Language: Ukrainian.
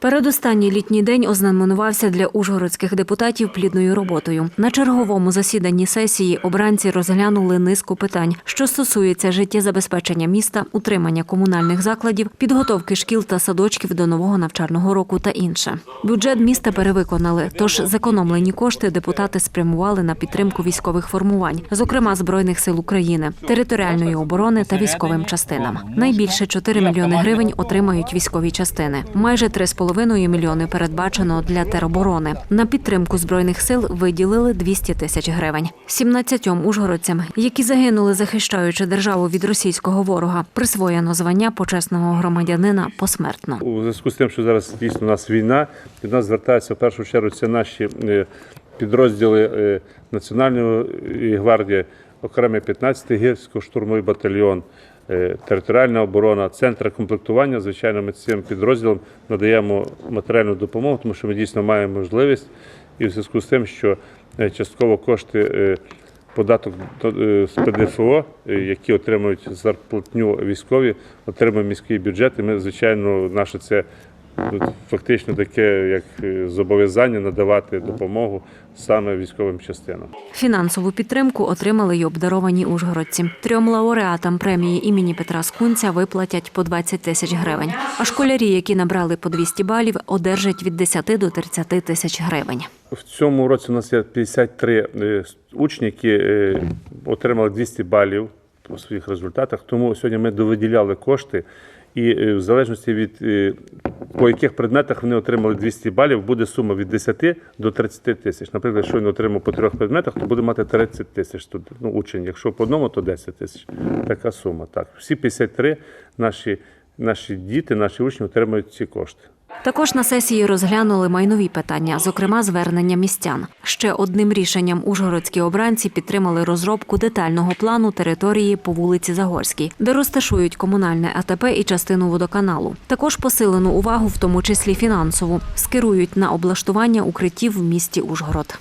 Передостанній літній день ознаменувався для ужгородських депутатів плідною роботою. На черговому засіданні сесії обранці розглянули низку питань, що стосуються життєзабезпечення міста, утримання комунальних закладів, підготовки шкіл та садочків до нового навчального року та інше. Бюджет міста перевиконали, тож зекономлені кошти депутати спрямували на підтримку військових формувань, зокрема збройних сил України, територіальної оборони та військовим частинам. Найбільше 4 мільйони гривень отримають військові частини. Майже 3,5 мільйони передбачено для тероборони. На підтримку збройних сил виділили 200 тисяч гривень. 17 ужгородцям, які загинули, захищаючи державу від російського ворога, присвоєно звання почесного громадянина посмертно. У зв'язку з тим, що зараз дійсно у нас війна, до нас звертаються в першу чергу це наші е, підрозділи е, Національної гвардії, окремий 15-й гірсько-штурмовий батальйон, територіальна оборона, центр комплектування. Звичайно, ми цим підрозділом надаємо матеріальну допомогу, тому що ми дійсно маємо можливість, і в зв'язку з тим, що е, частково кошти. е, Податок е, з ПДФО, е, які отримують зарплатню військові, отримує міський бюджет. І ми, звичайно, наше це ну, фактично таке як е, зобов'язання надавати допомогу саме військовим частинам. Фінансову підтримку отримали й обдаровані ужгородці. Трьом лауреатам премії імені Петра Скунця виплатять по 20 тисяч гривень. А школярі, які набрали по 200 балів, одержать від 10 до 30 тисяч гривень. В цьому році у нас є 53 е, учні, які е, отримали 200 балів по своїх результатах. Тому сьогодні ми довиділяли кошти. І в залежності від по яких предметах вони отримали 200 балів, буде сума від 10 до 30 тисяч. Наприклад, якщо він отримав по трьох предметах, то буде мати 30 тисяч ну, учень. Якщо по одному, то 10 тисяч. Така сума. Так, всі 53 наші, наші діти, наші учні отримують ці кошти. Також на сесії розглянули майнові питання, зокрема звернення містян. Ще одним рішенням ужгородські обранці підтримали розробку детального плану території по вулиці Загорській, де розташують комунальне АТП і частину водоканалу. Також посилену увагу, в тому числі фінансову, скерують на облаштування укриттів в місті Ужгород.